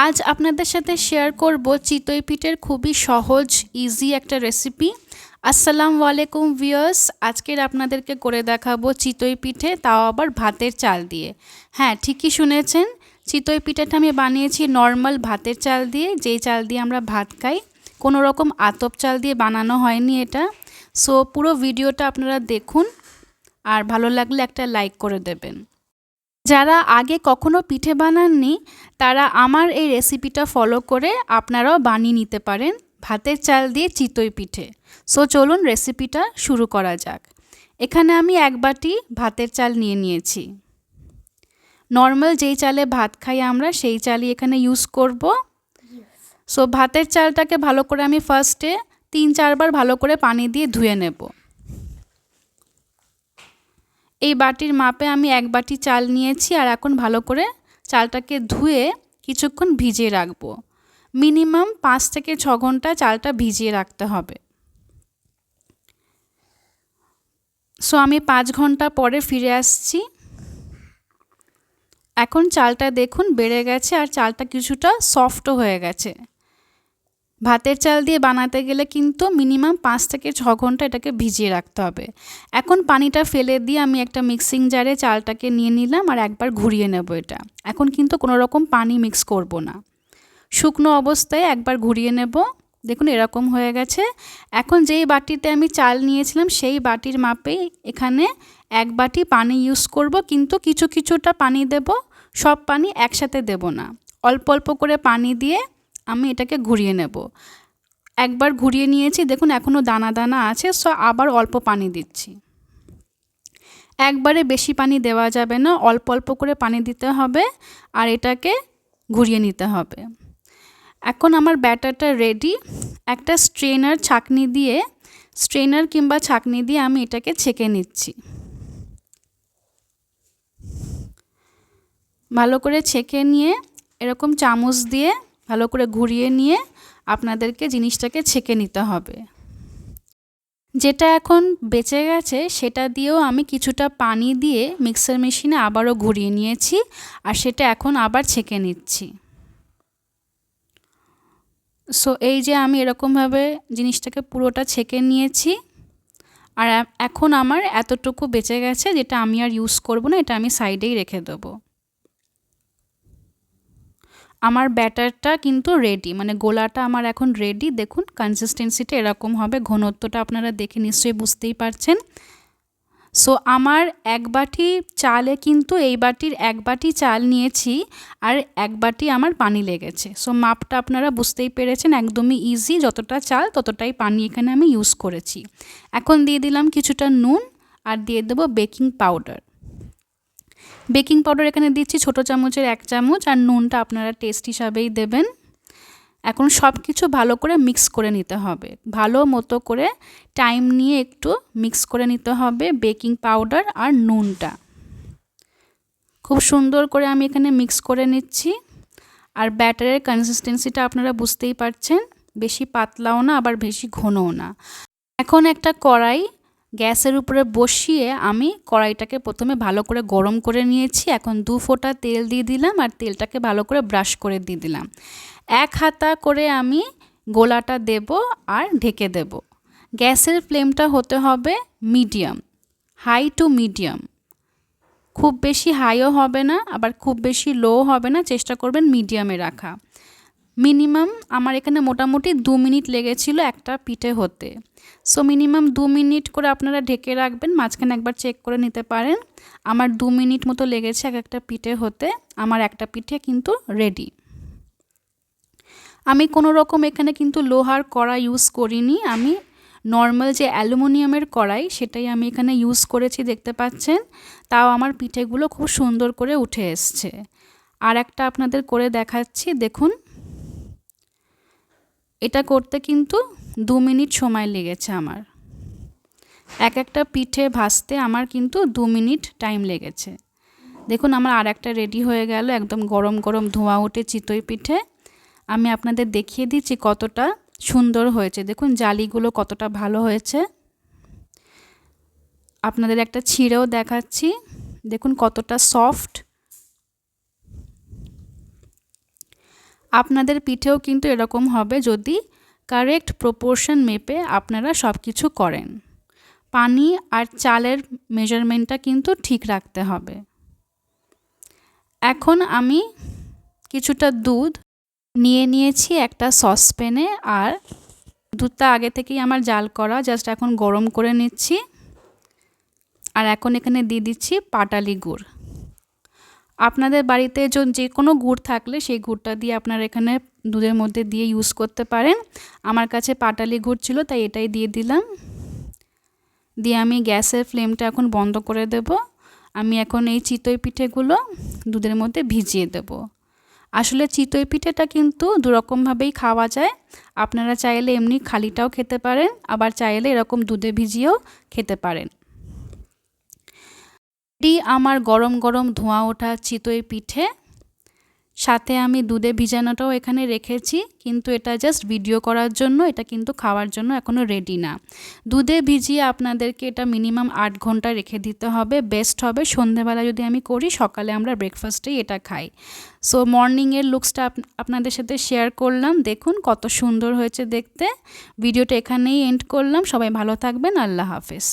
আজ আপনাদের সাথে শেয়ার করব চিতই পিঠের খুবই সহজ ইজি একটা রেসিপি আসসালামু আলাইকুম ভিউয়ার্স আজকের আপনাদেরকে করে দেখাবো চিতই পিঠে, তাও আবার ভাতের চাল দিয়ে। হ্যাঁ ঠিকই শুনেছেন, চিতই পিঠেটা আমি বানিয়েছি নর্মাল ভাতের চাল দিয়ে, যেই চাল দিয়ে আমরা ভাত খাই। কোনো রকম আতপ চাল দিয়ে বানানো হয়নি এটা। সো পুরো ভিডিওটা আপনারা দেখুন, আর ভালো লাগলে একটা লাইক করে দেবেন। যারা আগে কখনো পিঠে বানাননি, তারা আমার এই রেসিপিটা ফলো করে আপনারাও বানিয়ে নিতে পারেন ভাতের চাল দিয়ে চিতই পিঠে। সো চলুন রেসিপিটা শুরু করা যাক। এখানে আমি এক বাটি ভাতের চাল নিয়ে নিয়েছি। নর্মাল যেই চালে ভাত খাই আমরা, সেই চালই এখানে ইউজ করব। সো ভাতের চালটাকে ভালো করে আমি ফার্স্টে তিন চারবার ভালো করে পানি দিয়ে ধুয়ে নেব। এই বাটির মাপে আমি এক বাটি চাল নিয়েছি আর এখন ভালো করে চালটাকে ধুয়ে কিছুক্ষণ ভিজিয়ে রাখব। মিনিমাম পাঁচ থেকে ছ ঘণ্টা চালটা ভিজিয়ে রাখতে হবে। সো আমি পাঁচ ঘণ্টা পরে ফিরে আসছি। এখন চালটা দেখুন বেড়ে গেছে আর চালটা কিছুটা সফটও হয়ে গেছে। ভাতের চাল দিয়ে বানাতে গেলে কিন্তু মিনিমাম পাঁচ থেকে ছ ঘণ্টা এটাকে ভিজিয়ে রাখতে হবে। এখন পানিটা ফেলে দিয়ে আমি একটা মিক্সিং জারে চালটাকে নিয়ে নিলাম আর একবার ঘুরিয়ে নেব এটা। এখন কিন্তু কোনো রকম পানি মিক্স করব না। শুকনো অবস্থায় একবার ঘুরিয়ে নেব। দেখুন এরকম হয়ে গেছে। এখন যেই বাটিতে আমি চাল নিয়েছিলাম সেই বাটির মাপে এখানে এক বাটি পানি ইউজ করব। কিন্তু কিছু কিছুটা পানি দেব। সব পানি একসাথে দেব না। অল্প অল্প করে পানি দিয়ে আমি এটাকে ঘুরিয়ে নেব। একবার ঘুরিয়ে নিয়েছি, দেখুন এখনও দানা দানা আছে, সো আবার অল্প পানি দিচ্ছি। একবারে বেশি পানি দেওয়া যাবে না, অল্প অল্প করে পানি দিতে হবে আর এটাকে ঘুরিয়ে নিতে হবে। এখন আমার ব্যাটারটা রেডি। একটা স্ট্রেনার ছাকনি দিয়ে স্ট্রেনার কিংবা ছাকনি দিয়ে আমি এটাকে ছেঁকে নিচ্ছি। ভালো করে ছেঁকে নিয়ে এরকম চামচ দিয়ে ভালো করে ঘুরিয়ে নিয়ে আপনাদেরকে জিনিসটাকে ছেঁকে নিতে হবে। যেটা এখন বেঁচে গেছে সেটা দিয়েও আমি কিছুটা পানি দিয়ে মিক্সার মেশিনে আবারও ঘুরিয়ে নিয়েছি আর সেটা এখন আবার ছেঁকে নিচ্ছি। সো এই যে আমি এরকমভাবে জিনিসটাকে পুরোটা ছেঁকে নিয়েছি আর এখন আমার এতটুকু বেঁচে গেছে যেটা আমি আর ইউজ করব না, এটা আমি সাইডেই রেখে দেবো। আমার ব্যাটারটা কিন্তু রেডি মানে গোলাটা আমার এখন রেডি দেখুন কনসিস্টেন্সিটা এরকম হবে, ঘনত্বটা আপনারা দেখে নিশ্চয়ই বুঝতেই পারছেন। সো আমার এক বাটি চালে কিন্তু এই বাটির এক বাটি চাল নিয়েছি, আর এক বাটি আমার পানি লেগেছে। সো মাপটা আপনারা বুঝতেই পেরেছেন, একদমই ইজি যতটা চাল ততটাই পানি এখানে আমি ইউজ করেছি। এখন দিয়ে দিলাম কিছুটা নুন, আর দিয়ে দেবো বেকিং পাউডার বেকিং পাউডার এখানে দিচ্ছি, ছোটো চামচের এক চামচ আর নুনটা আপনারা টেস্ট হিসাবেই দেবেন। এখন সব কিছু ভালো করে মিক্স করে নিতে হবে। ভালো মতো করে টাইম নিয়ে একটু মিক্স করে নিতে হবে বেকিং পাউডার আর নুনটা। খুব সুন্দর করে আমি এখানে মিক্স করে নিচ্ছি। আর ব্যাটারের কনসিস্টেন্সিটা আপনারা বুঝতেই পারছেন, বেশি পাতলাও না, আবার বেশি ঘনও না। এখন একটা কড়াই গ্যাসের উপরে বসিয়ে আমি কড়াইটাকে প্রথমে ভালো করে গরম করে নিয়েছি। এখন দু ফোঁটা তেল দিয়ে দিলাম আর তেলটাকে ভালো করে ব্রাশ করে দিয়ে দিলাম। এক হাতা করে আমি গোলাটা দেব আর ঢেকে দেব। গ্যাসের ফ্লেমটা হতে হবে মিডিয়াম, হাই টু মিডিয়াম। খুব বেশি হাইও হবে না, আবার খুব বেশি লো হবে না, চেষ্টা করবেন মিডিয়ামে রাখা। মিনিমাম আমার এখানে মোটামুটি দু মিনিট লেগেছিল একটা পিঠে হতে। সো মিনিমাম দু মিনিট করে আপনারা ঢেকে রাখবেন, মাঝখানে একবার চেক করে নিতে পারেন। আমার দু মিনিট মতো লেগেছে এক একটা পিঠে হতে, আমার একটা পিঠে কিন্তু রেডি আমি কোনো রকম এখানে কিন্তু লোহার কড়া ইউজ করিনি, আমি নর্মাল যে অ্যালুমিনিয়ামের কড়াই সেটাই আমি এখানে ইউজ করেছি, দেখতে পাচ্ছেন। তাও আমার পিঠেগুলো খুব সুন্দর করে উঠে এসছে। আর একটা আপনাদের করে দেখাচ্ছি, দেখুন। এটা করতে কিন্তু দু মিনিট সময় লেগেছে আমার। এক একটা পিঠে ভাজতে আমার কিন্তু দু মিনিট টাইম লেগেছে। দেখুন, আমার আর একটা রেডি হয়ে গেল, একদম গরম গরম ধোঁয়া উঠে চিতই পিঠে। আমি আপনাদের দেখিয়ে দিচ্ছি কতটা সুন্দর হয়েছে। দেখুন, জালিগুলো কতটা ভালো হয়েছে। আপনাদের একটা ছিঁড়েও দেখাচ্ছি। দেখুন, কতটা সফট আপনাদের পিঠেও কিন্তু এরকম হবে যদি কারেক্ট প্রপোর্শন মেপে আপনারা সব কিছু করেন। পানি আর চালের মেজারমেন্টটা কিন্তু ঠিক রাখতে হবে। এখন আমি কিছুটা দুধ নিয়ে নিয়েছি একটা সসপ্যানে আর দুধটা আগে থেকেই আমার জাল করা জাস্ট এখন গরম করে নিচ্ছি। আর এখন এখানে দিয়ে দিচ্ছি পাটালি গুড়। আপনাদের বাড়িতে যে কোনো গুড় থাকলে সেই গুড়টা দিয়ে আপনারা এখানে দুধের মধ্যে দিয়ে ইউজ করতে পারেন। আমার কাছে পাটালি গুড় ছিল, তাই এটাই দিয়ে দিলাম। দিয়ে আমি গ্যাসের ফ্লেমটা এখন বন্ধ করে দেব। আমি এখন এই চিতই পিঠেগুলো দুধের মধ্যে ভিজিয়ে দেব। আসলে চিতই পিঠেটা কিন্তু দুরকমভাবেই খাওয়া যায়। আপনারা চাইলে এমনি খালিটাও খেতে পারেন, আবার চাইলে এরকম দুধে ভিজিয়েও খেতে পারেন। এটি আমার গরম গরম ধোঁয়া ওঠা চিতই পিঠে। সাথে আমি দুধে ভিজানোটাও এখানে রেখেছি, কিন্তু এটা জাস্ট ভিডিও করার জন্য, এটা কিন্তু খাওয়ার জন্য এখনও রেডি না। দুধে ভিজিয়ে আপনাদেরকে এটা মিনিমাম আট ঘণ্টা রেখে দিতে হবে বেস্ট হবে। সন্ধেবেলা যদি আমি করি, সকালে আমরা ব্রেকফাস্টেই এটা খাই। সো মর্নিংয়ের লুকসটা আপনাদের সাথে শেয়ার করলাম। দেখুন কত সুন্দর হয়েছে দেখতে। ভিডিওটা এখানেই এন্ড করলাম। সবাই ভালো থাকবেন। আল্লাহ হাফেজ।